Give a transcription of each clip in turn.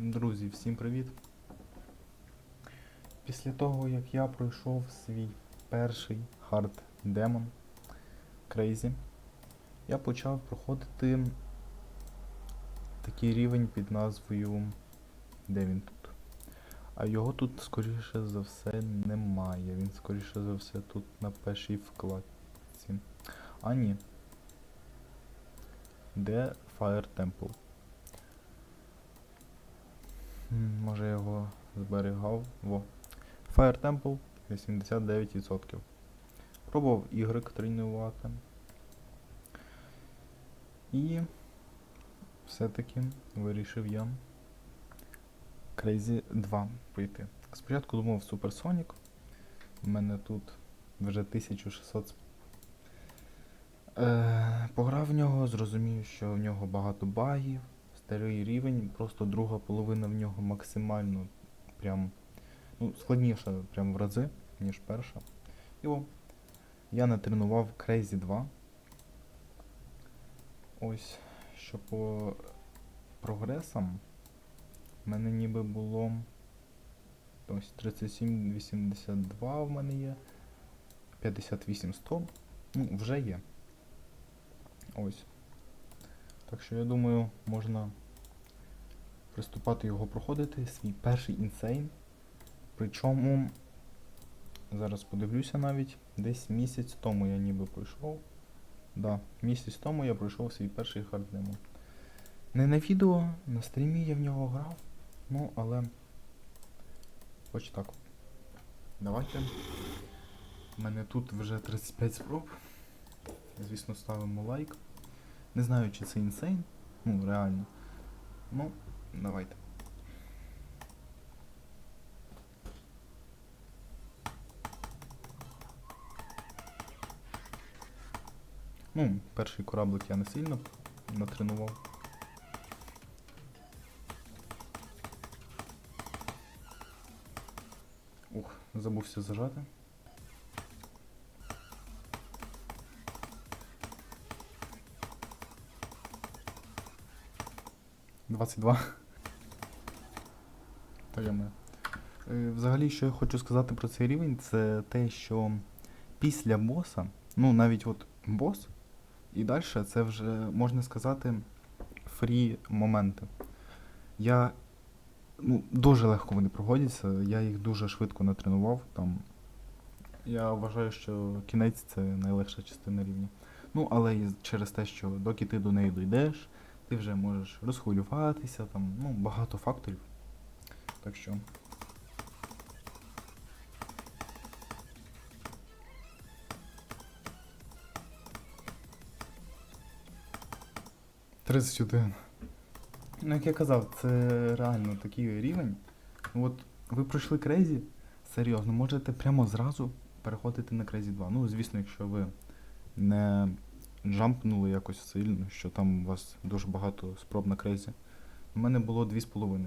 Друзі, всім привіт! Після того, як я пройшов свій перший хард демон Crazy, я почав проходити такий рівень під назвою. Де він тут? А його тут, скоріше за все, немає. Він, скоріше за все, тут на першій вкладці. А ні. Де Fire Temple? Може я його зберігав. Во. Fire Temple 89%. Пробував Y тренувати. І все-таки вирішив я Crazy 2 пройти. Спочатку думав Supersonic. У мене тут вже 1600 Е, пограв в нього, зрозумів, що в нього багато багів, старий рівень, просто друга половина в нього максимально прям ну, складніша прям в рази, ніж перша. І о, я натренував Crazy 2. Ось, що по прогресам в мене ніби було ось 37,82 в мене є. 58-100. Ну, вже є. Ось. Так що я думаю, можна приступати його проходити. Свій перший інсейн. Причому, зараз подивлюся навіть, десь місяць тому я ніби пройшов. Да, місяць тому я пройшов свій перший харддемон. Не на відео, на стрімі я в нього грав. Ну, але. Хоч так. Давайте. У мене тут вже 35 спроб. Звісно, ставимо лайк. Не знаю, чи це інсейн. Ну, реально. Ну, давайте. Ну, перший кораблик я не сильно натренував. Ух, забувся зажати. Двадцять два. Та я мене. Е, Взагалі, що я хочу сказати про цей рівень, це те, що після боса, ну навіть от бос, і далі це вже, можна сказати, фрі моменти. Я. Ну, дуже легко вони проходяться, я їх дуже швидко натренував. Там. Я вважаю, що кінець це найлегша частина рівня. Ну, але через те, що доки ти до неї дійдеш, ти вже можеш розхвилюватися, там, ну, багато факторів. Так що. Тридцять один. Ну, як я казав, це реально такий рівень. От ви пройшли Крейзі, серйозно, можете прямо зразу переходити на Crazy 2. Ну, звісно, якщо ви не джампнули якось сильно, що там у вас дуже багато спроб на Crazy. У мене було 2,5.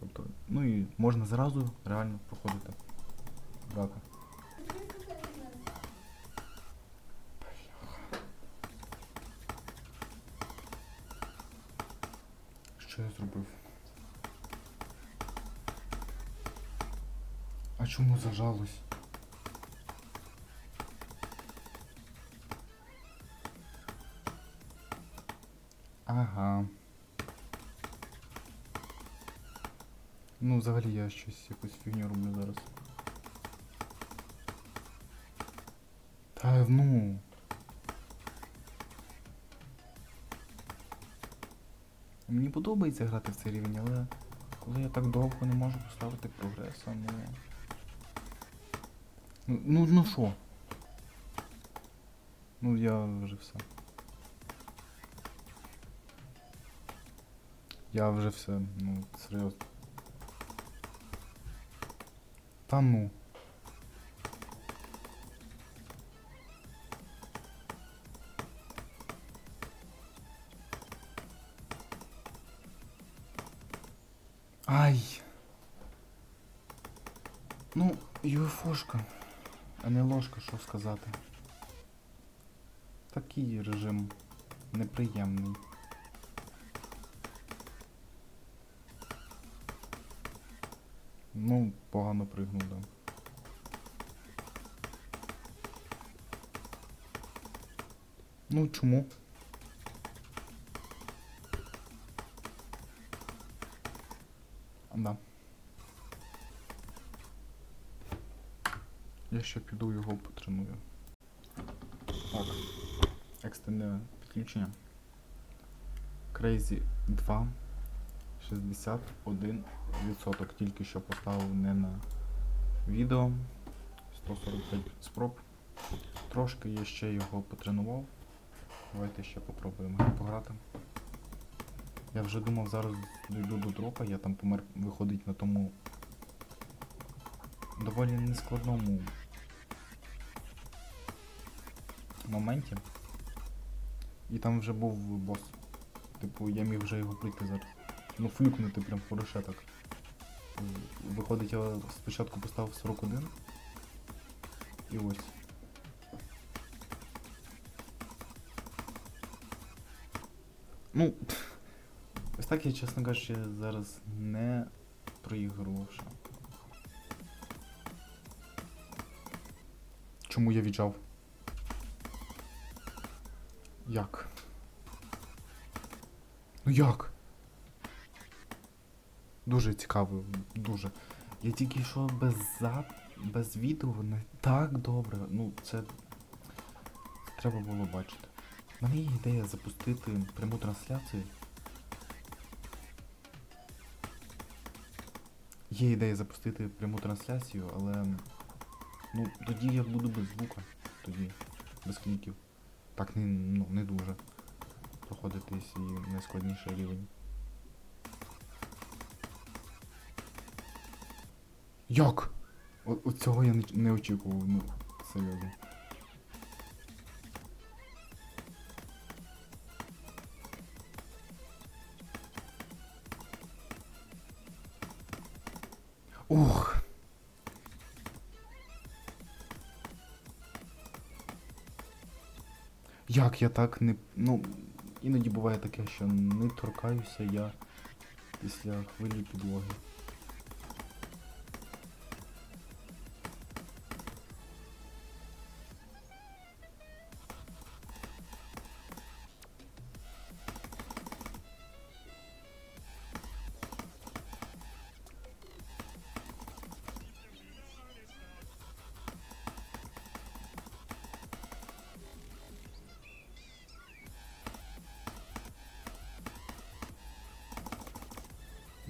Тобто, ну і можна зразу реально проходити. Брати. Що я зробив? А чому зажалось? Ага. Ну, взагалі я щось якусь фігню роблю зараз. Та ну. Мені подобається грати в цей рівень, але коли я так довго не можу поставити прогрес, а ну. Ну, ну, ну що? Ну я вже все. Я вже все, ну, серйозно. Та ну. Ай. Ну, юфошка, а не ложка, що сказати. Такий режим неприємний. Ну, погано пригнув, да. Ну, чому? Да. Я ще піду його потреную. Ок. Екстрене підключення. Crazy 2. 61% тільки що поставив не на відео. 145 спроб. Трошки я ще його потренував. Давайте ще попробуємо пограти. Я вже думав, зараз дійду до дропа, я там помер виходить на тому доволі нескладному моменті. І там вже був бос. Типу, я міг вже його прийти зараз. Ну, флюкнути прям хороше так. Виходить, я спочатку поставив 41. І ось. Ну, ось так я, чесно кажучи, зараз не проігрувавши. Чому я віджав? Як? Ну як? Дуже цікаво, дуже. Я тільки що без зап... без відео не так добре. Ну, це треба було бачити. У мене є ідея запустити пряму трансляцію. Є ідея запустити пряму трансляцію, але. Ну, тоді я буду без звука. Тоді. Без кліків. Так не, ну, не дуже. Проходити свій найскладніший рівень. Як? О, от цього я не, не очікував, ну, серйозно. Ух. Як я так не. Ну, іноді буває таке, що не торкаюся я після хвилі підлоги.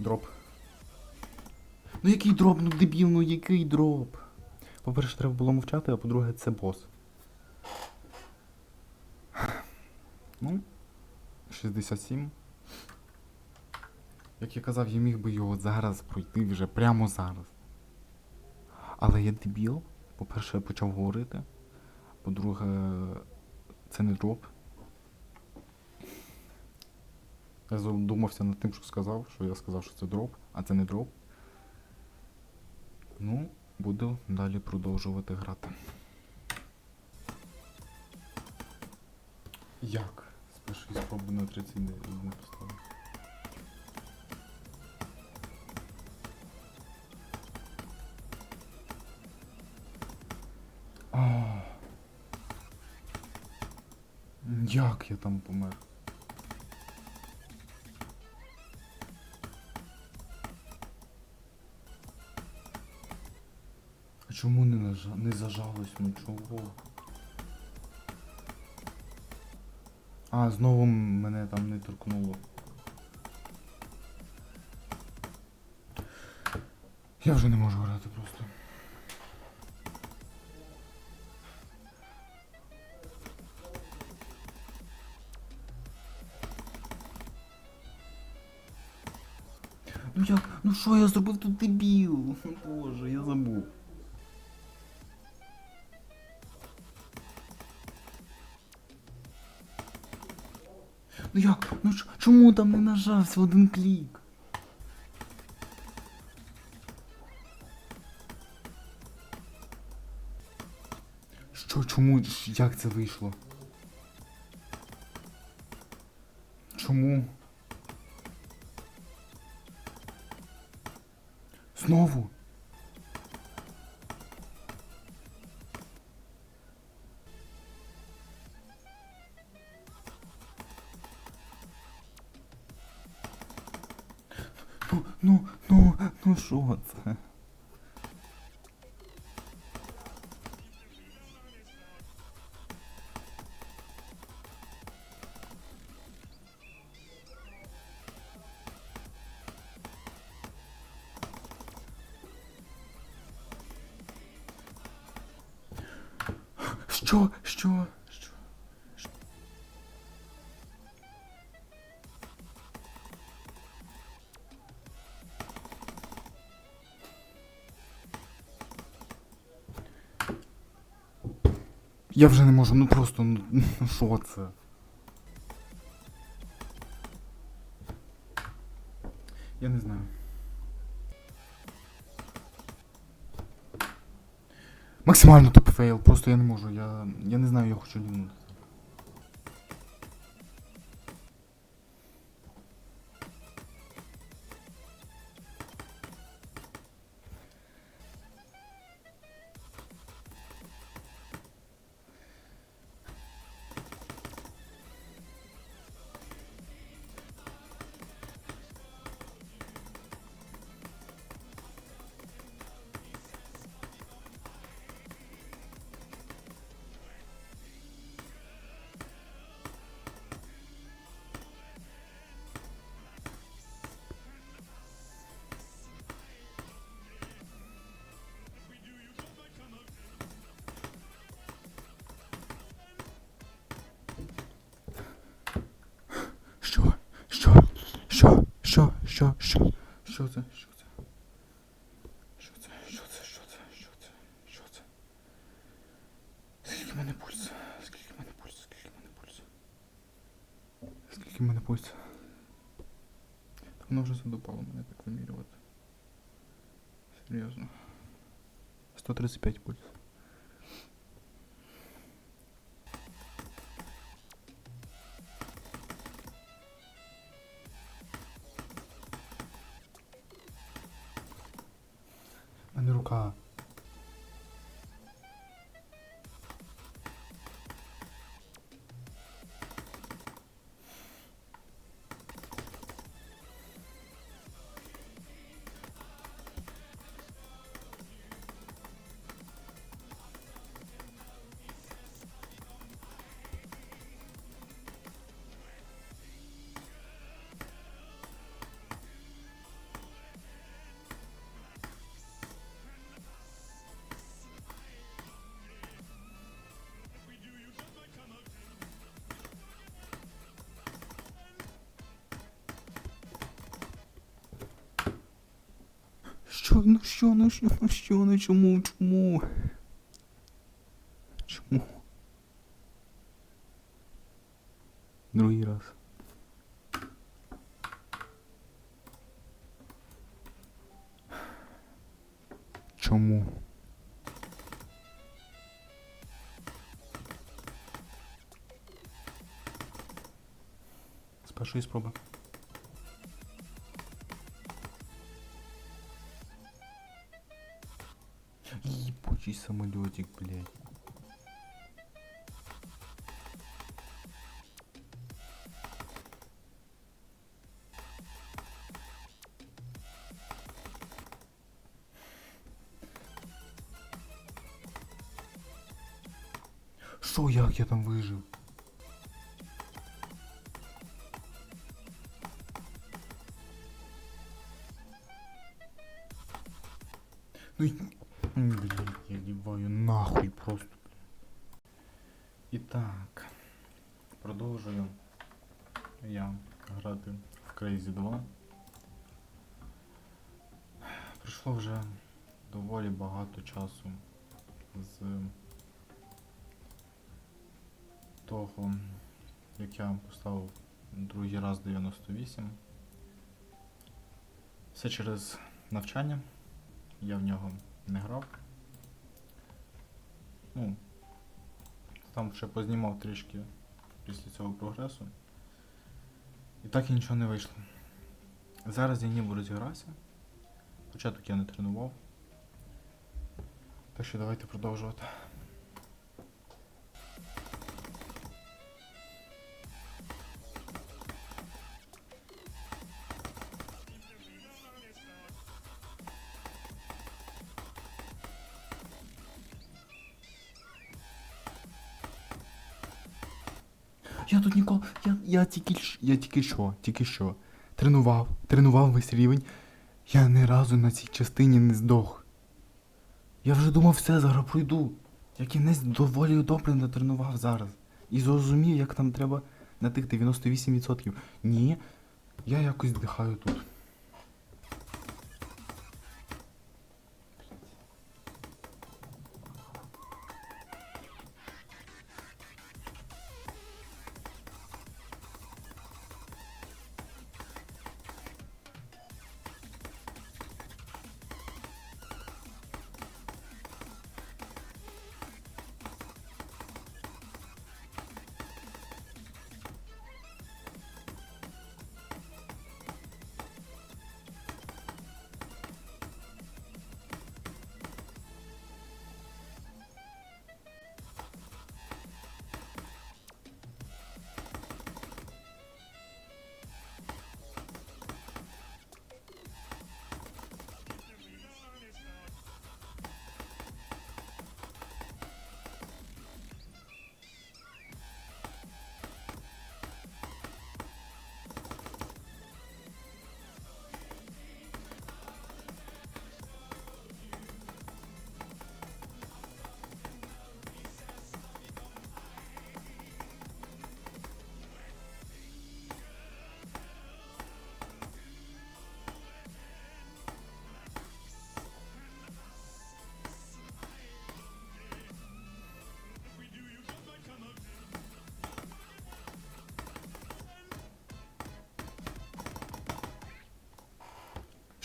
Дроп. Ну який дроп, ну дебіл, ну який дроп? По-перше, треба було мовчати, а по-друге, це бос. Ну, 67. Як я казав, я міг би його зараз пройти вже прямо зараз. Але я дебіл. По-перше, я почав говорити. По-друге, це не дроп. Я задумався над тим, що сказав, що я сказав, що це дроп, а це не дроп. Ну, буду далі продовжувати грати. Як? З першої спроби на 31 поставив. Як я там помер? Чому не, нажа... не зажалось? Ну чого? А, знову мене там не торкнуло. Я вже не можу грати просто. Ну як? Ну що я зробив тут дебіл? Боже, я забув. Ну як? Ну ч- чому там не нажався один клік? Що, чому, як це вийшло? Чому? Знову? Ну, ну, ну, що це? Я вже не можу, ну просто, ну ну що це? Я не знаю. Максимально топ фейл, просто я не можу, я, я не знаю, я хочу лінути. Що? Що? Що? Що це? Що це? Що це? Що це? Що це? Що це? Що це? Скільки в мене пульс? Скільки в мене пульс? Скільки в мене пульс? Скільки в мене пульс? Так воно вже задупало мене так вимірювати. Серйозно. 135 пульс. А не рука. Що, ну що, ну що, ну що, ну чому, чому? Чому? Другий раз. Чому? З першої спроби. Самолетик, блядь. Що, як я там вижив? Так, продовжую я грати в Crazy 2. Пройшло вже доволі багато часу з того, як я поставив другий раз 98. Все через навчання. Я в нього не грав. Ну, там ще познімав трішки після цього прогресу. І так і нічого не вийшло. Зараз я ніби розігрався. Початок я не тренував. Так що давайте продовжувати. Я тут ніколи. Я, я тільки я тільки що, тільки що. Тренував, тренував весь рівень. Я ні разу на цій частині не здох. Я вже думав, все, зараз пройду. Я кінець доволі добре натренував зараз. І зрозумів, як там треба на тих 98%. Ні, я якось дихаю тут.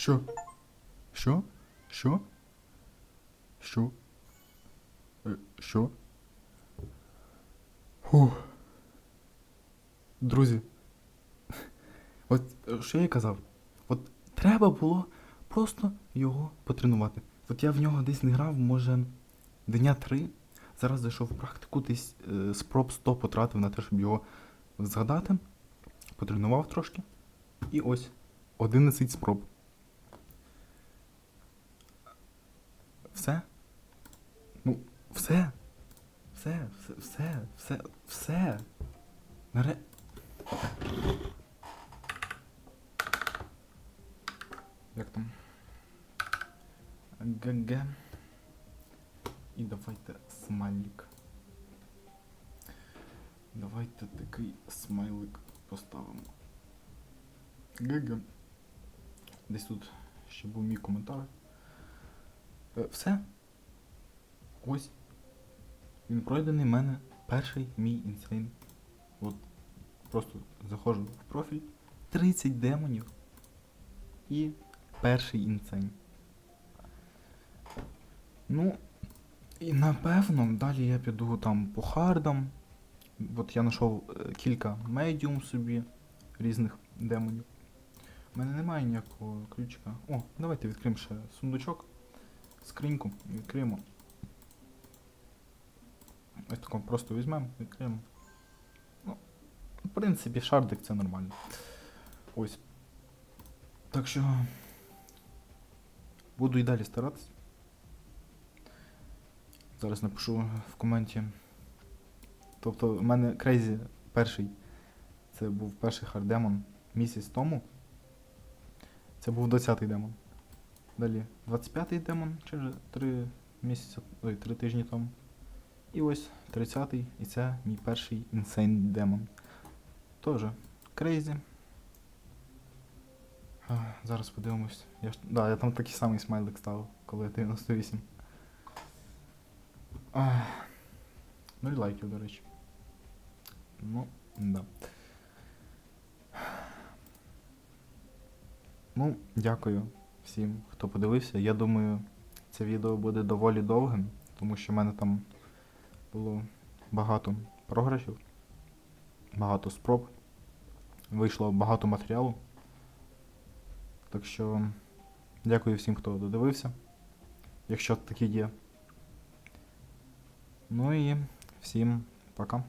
Що? Що? Що? Що? Е, Що? Фух. Друзі. От е, що я казав? От треба було просто його потренувати. От я в нього десь не грав, може, дня три. Зараз зайшов в практику, десь е, спроб 100 потратив на те, щоб його згадати. Потренував трошки. І ось 11 спроб. Все? Ну, все. Все, все, все, все, все. Наре... Як там? ГГ. І давайте смайлик. Давайте такий смайлик поставимо. ГГ. Десь тут ще був мій коментар. Е, Все. Ось. Він пройдений в мене перший мій інсейн. От просто заходжу в профіль. 30 демонів. І перший інсейн. Ну, і напевно, далі я піду там по хардам. От я знайшов е, кілька медіум собі різних демонів. У мене немає ніякого ключика. О, давайте відкриємо ще сундучок скриньку і відкриємо. Ось тако просто візьмемо, відкриємо. Ну, в принципі, шардик це нормально. Ось. Так що. Буду і далі старатись. Зараз напишу в коменті. Тобто, в мене Крейзі перший. Це був перший хардемон місяць тому. Це був 20-й демон. Далі 25-й демон через 3 місяці, ой, 3 тижні тому. І ось 30-й, і це мій перший інсейн демон. Тоже крейзі. Зараз подивимось. Я. Да, я там такий самий смайлик ставив, коли 98. А, ну і лайків, до речі. Ну, да. Ну, дякую всім, хто подивився. Я думаю, це відео буде доволі довгим, тому що в мене там було багато програшів, багато спроб. Вийшло багато матеріалу. Так що дякую всім, хто додивився, якщо такі є. Ну і всім пока.